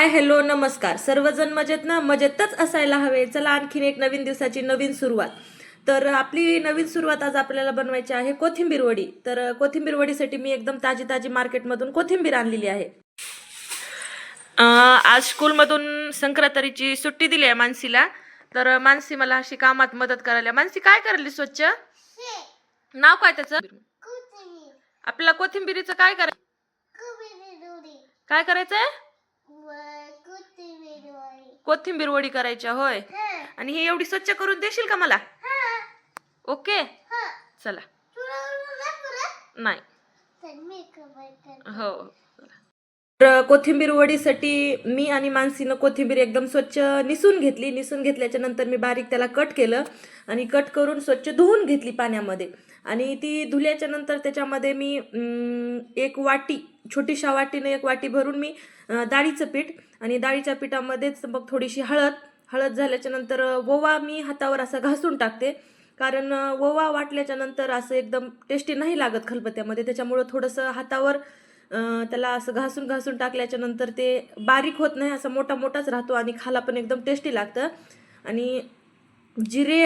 Hi hello नमस्कार. सर्वजण मजेत ना? मजेतच असायला हवे. चला आणखीन एक नवीन दिवसाची नवीन सुरुवात. तर आपली नवीन सुरुवात आज आपल्याला बनवायची आहे कोथिंबीर वडी. तर कोथिंबीर वडीसाठी मी एकदम ताजी ताजी मार्केटमधून कोथिंबीर आणलेली आहे. आज स्कूलमधून संक्रांतीची सुट्टी दिली आहे मानसीला. तर मानसी मला अशी कामात मदत करायला मानसी काय करायली स्वच्छ? नाव काय त्याचं? आपल्याला कोथिंबीरीचं काय करायचं? काय करायचंय? कोथिंबीर वडी. करायच्या होय. आणि ही एवढी स्वच्छ करून देशील का मला? ओके. चला. नाही. हो. तर कोथिंबीर वडीसाठी मी आणि मानसीनं कोथिंबीर एकदम स्वच्छ निसून घेतली. निसून घेतल्याच्या नंतर मी बारीक त्याला कट केलं आणि कट करून स्वच्छ धुवून घेतली पाण्यामध्ये. आणि ती धुल्याच्या नंतर त्याच्यामध्ये मी एक वाटी छोटीशा वाटीने एक वाटी भरून मी डाळीचं पीठ आणि डाळीच्या पिठामध्येच मग थोडीशी हळद हळद झाल्याच्यानंतर ओवा मी हातावर असा घासून टाकते. कारण ओवा वाटल्याच्या नंतर असं एकदम टेस्टी नाही लागत खलबत्त्यामध्ये त्याच्यामुळं थोडंसं हातावर त्याला असं घासून घासून टाकल्याच्या नंतर ते बारीक होत नाही असं मोठा मोठाच राहतो आणि खाला पण एकदम टेस्टी लागतं. आणि जिरे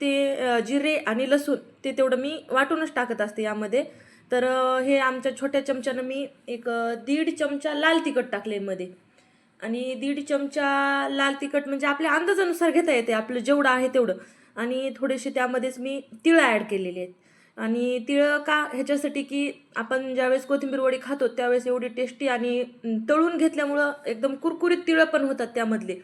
ते जिरे आणि लसूण ते तेवढं मी वाटूनच टाकत असते यामध्ये. तर हे आमच्या छोट्या चमच्यानं मी एक दीड चमचा लाल तिखट टाकले मध्ये. आणि दीड चमचा लाल तिखट म्हणजे आपल्या अंदाजानुसार घेता येते आपलं जेवढं आहे तेवढं. आणि थोडेसे त्यामध्येच मी तिळं ॲड केलेले आहेत. आणि तिळं का ह्याच्यासाठी की आपण ज्यावेळेस कोथिंबीर वडी खातो त्यावेळेस एवढी टेस्टी आणि तळून घेतल्यामुळं एकदम कुरकुरीत तिळं पण होतात त्यामधले.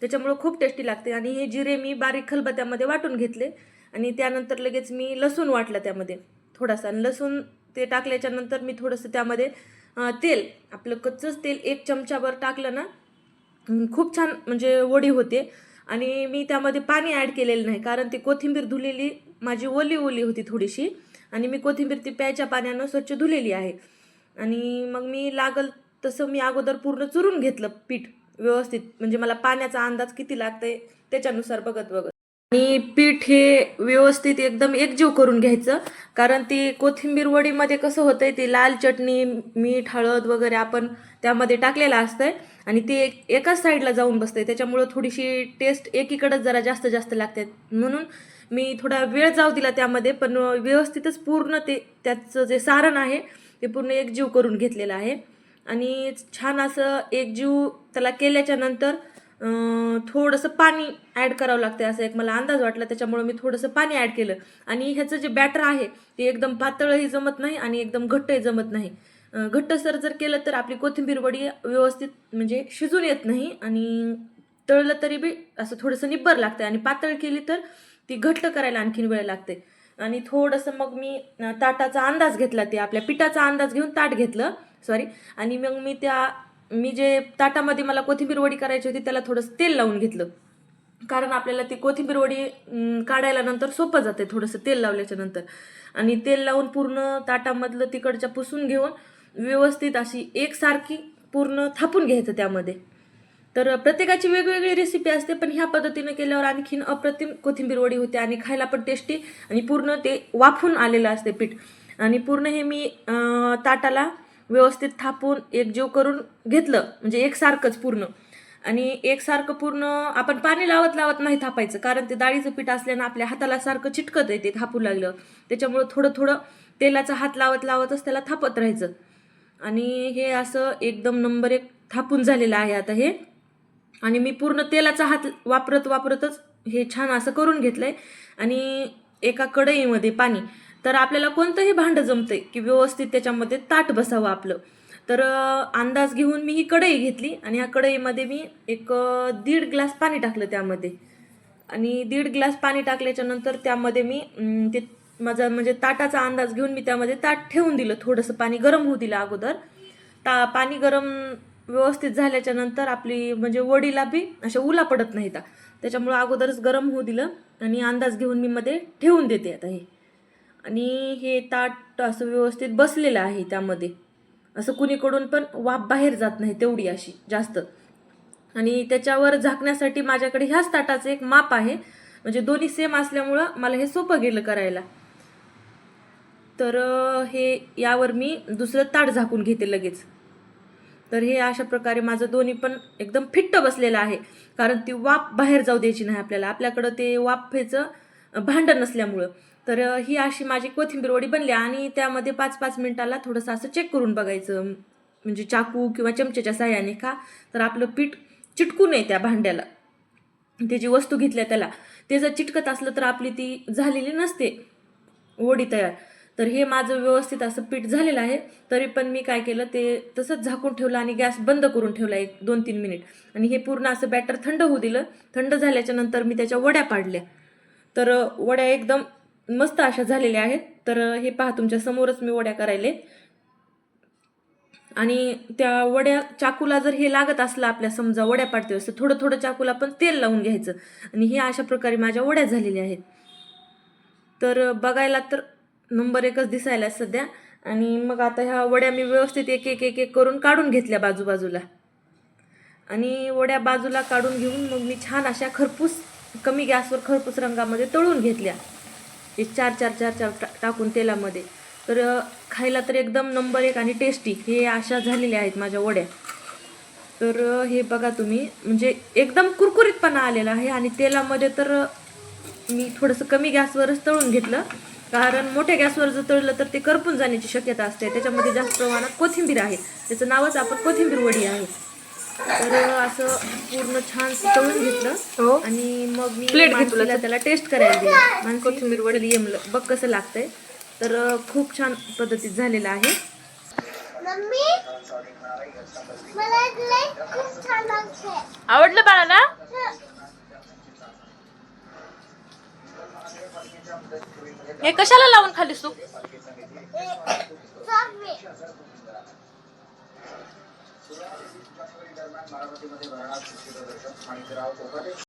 त्याच्यामुळं खूप टेस्टी लागते. आणि हे जिरे मी बारीक खलबत्यामध्ये वाटून घेतले. आणि त्यानंतर लगेच मी लसूण वाटलं त्यामध्ये थोडासा. आणि लसूण ते टाकल्याच्यानंतर मी थोडंसं त्यामध्ये तेल आपलं कच्चंच तेल एक चमचाभर टाकलं ना खूप छान म्हणजे वडी होते. आणि मी त्यामध्ये पाणी ॲड केलेलं नाही कारण ती कोथिंबीर धुलेली माझी ओली ओली होती थोडीशी. आणि मी कोथिंबीर ती प्यायच्या पाण्यानं स्वच्छ धुलेली आहे. आणि मग मी लागल तसं मी अगोदर पूर्ण चुरून घेतलं पीठ व्यवस्थित. म्हणजे मला पाण्याचा अंदाज किती लागतंय त्याच्यानुसार बघत बघत. आणि पीठ हे व्यवस्थित एकदम एकजीव करून घ्यायचं. कारण ती कोथिंबीर वडीमध्ये कसं होतंय ती लाल चटणी मीठ हळद वगैरे आपण त्यामध्ये टाकलेलं असतंय आणि ते एक एकाच साईडला जाऊन बसते त्याच्यामुळं थोडीशी टेस्ट एकीकडंच जरा जास्त जास्त लागते. म्हणून मी थोडा वेळ जाऊ दिला त्यामध्ये पण व्यवस्थितच पूर्ण ते त्याचं जे सारण आहे ते पूर्ण एकजीव करून घेतलेलं आहे. आणि छान असं एकजीव त्याला केल्याच्यानंतर थोडंसं पाणी ॲड करावं लागतं असं एक मला अंदाज वाटला. त्याच्यामुळं मी थोडंसं पाणी ॲड केलं. आणि ह्याचं जे बॅटर आहे ते एकदम पातळही जमत नाही आणि एकदम घट्टही जमत नाही. घट्टसर जर केलं तर आपली कोथिंबीर वडी व्यवस्थित म्हणजे शिजून येत नाही आणि तळलं तरी बी असं थोडंसं निब्बर लागतं आणि पातळ केली तर ती घट्ट करायला आणखीन वेळ लागते आणि थोडंसं मग मी ताटाचा अंदाज घेतला ते. आपल्या पिठाचा अंदाज घेऊन ताट घेतलं. सॉरी आणि मग मी त्या मी जे ताटामध्ये मला कोथिंबीर वडी करायची होती त्याला थोडंसं तेल लावून घेतलं. कारण आपल्याला ती कोथिंबीर वडी काढायला नंतर सोपं जाते थोडंसं तेल लावल्याच्या नंतर. आणि तेल लावून पूर्ण ताटामधलं तिकडच्या पुसून घेऊन व्यवस्थित अशी एकसारखी पूर्ण थापून घ्यायचं त्यामध्ये. तर प्रत्येकाची वेगवेगळी रेसिपी असते पण ह्या पद्धतीनं केल्यावर आणखीन अप्रतिम कोथिंबीर वडी होते आणि खायला पण टेस्टी आणि पूर्ण ते वाफून आलेलं असते पीठ. आणि पूर्ण हे मी ताटाला व्यवस्थित थापून एकजीव करून घेतलं. म्हणजे एकसारखंच पूर्ण. आणि एकसारखं पूर्ण आपण पाणी लावत लावत नाही थापायचं. कारण ते डाळीचं पीठ असल्यानं आपल्या हाताला सारखं चिटकत आहे ते थापू लागलं. त्याच्यामुळं थोडं थोडं तेलाचा हात लावत लावतच त्याला थापत राहायचं. आणि हे असं एकदम नंबर एक थापून झालेलं आहे आता हे. आणि मी पूर्ण तेलाचा हात वापरत वापरतच हे छान असं करून घेतलं आहे आणि एका कढईमध्ये पाणी. तर आपल्याला कोणतंही भांडं जमतंय की व्यवस्थित त्याच्यामध्ये ताट बसावं आपलं. तर अंदाज घेऊन मी ही कढई घेतली आणि ह्या कढईमध्ये मी एक दीड ग्लास पाणी टाकलं त्यामध्ये. आणि दीड ग्लास पाणी टाकल्याच्या नंतर त्यामध्ये मी ते माझा म्हणजे ताटाचा अंदाज घेऊन मी त्यामध्ये ताट ठेवून दिलं. थोडंसं पाणी गरम होऊ दिलं अगोदर. ता पाणी गरम व्यवस्थित झाल्याच्यानंतर आपली म्हणजे वडीला बी अशा उला पडत नाहीत. त्याच्यामुळं अगोदरच गरम होऊ दिलं आणि अंदाज घेऊन मी मध्ये ठेवून देते आता हे. आणि हे ताट असं व्यवस्थित बसलेलं आहे त्यामध्ये. असं कुणीकडून पण वाफ बाहेर जात नाही तेवढी अशी जास्त. आणि त्याच्यावर झाकण्यासाठी माझ्याकडे ह्याच ताटाचं एक माप आहे. म्हणजे दोन्ही सेम असल्यामुळं मला हे सोपं गेलं करायला. तर हे यावर मी दुसरं ताट झाकून घेते लगेच. तर हे अशा प्रकारे माझं दोन्ही पण एकदम फिट्ट बसलेलं आहे. कारण ती वाफ बाहेर जाऊ द्यायची नाही आपल्याला. आपल्याकडं ते वाफेचं भांडं नसल्यामुळं. तर ही अशी माझी कोथिंबीर वडी बनली आणि त्यामध्ये पाच पाच मिनिटाला थोडंसं असं चेक करून बघायचं. म्हणजे चाकू किंवा चमच्याच्या साह्याने का तर आपलं पीठ चिटकू नये त्या भांड्याला. ते जी वस्तू घेतल्या त्याला ते जर चिटकत असलं तर आपली ती झालेली नसते. वडी तयार. तर हे माझं व्यवस्थित असं पीठ झालेलं आहे. तरी पण मी काय केलं ते तसंच झाकून ठेवलं आणि गॅस बंद करून ठेवला एक दोन तीन मिनिट. आणि हे पूर्ण असं बॅटर थंड होऊ दिलं. थंड झाल्याच्यानंतर मी त्याच्या वड्या पाडल्या. तर वड्या एकदम मस्त अशा झालेल्या आहेत. तर हे पहा तुमच्या समोरच मी वड्या करायले. आणि त्या वड्या चाकूला जर हे लागत असलं आपल्या समजा वड्या पाडते असं थोडं थोडं चाकूला पण तेल लावून घ्यायचं. आणि हे अशा प्रकारे माझ्या वड्या झालेल्या आहेत. तर बघायला तर नंबर एकच दिसायला सध्या. आणि मग आता ह्या वड्या मी व्यवस्थित एक एक एक एक करून काढून घेतल्या बाजूबाजूला. आणि वड्या बाजूला काढून घेऊन मग मी छान अशा खरपूस कमी गॅसवर खरपूस रंगामध्ये तळून घेतल्या. हे चार चार चार चार टा- टाकून तेलामध्ये. तर खायला तर एकदम नंबर एक आणि टेस्टी हे अशा झालेल्या आहेत माझ्या वड्या. तर हे बघा तुम्ही. म्हणजे एकदम कुरकुरीतपणा आलेला आहे आणि तेलामध्ये तर मी थोडंसं कमी गॅसवरच तळून घेतलं. कारण मोठ्या गॅसवर जर तळलं तर ते करपून जाण्याची शक्यता असते. त्याच्यामध्ये जास्त प्रमाणात कोथिंबीर आहे. त्याचं नावच आपण कोथिंबीर वडी आहे. तर असं पूर्ण छान तळून घेतलं. हो. आणि मग मी Plate घे मानसीला त्याला. टेस्ट करायला दिली. मानसी कोथिंबीर वडी येमलं. बघ कसं लागतंय. तर खूप छान पद्धतीत झालेलं आहे. मम्मी मला लय खूप छान लागते आवडलं बाळाला? हे. कशाला लावून खालीस तू? चॉकलेट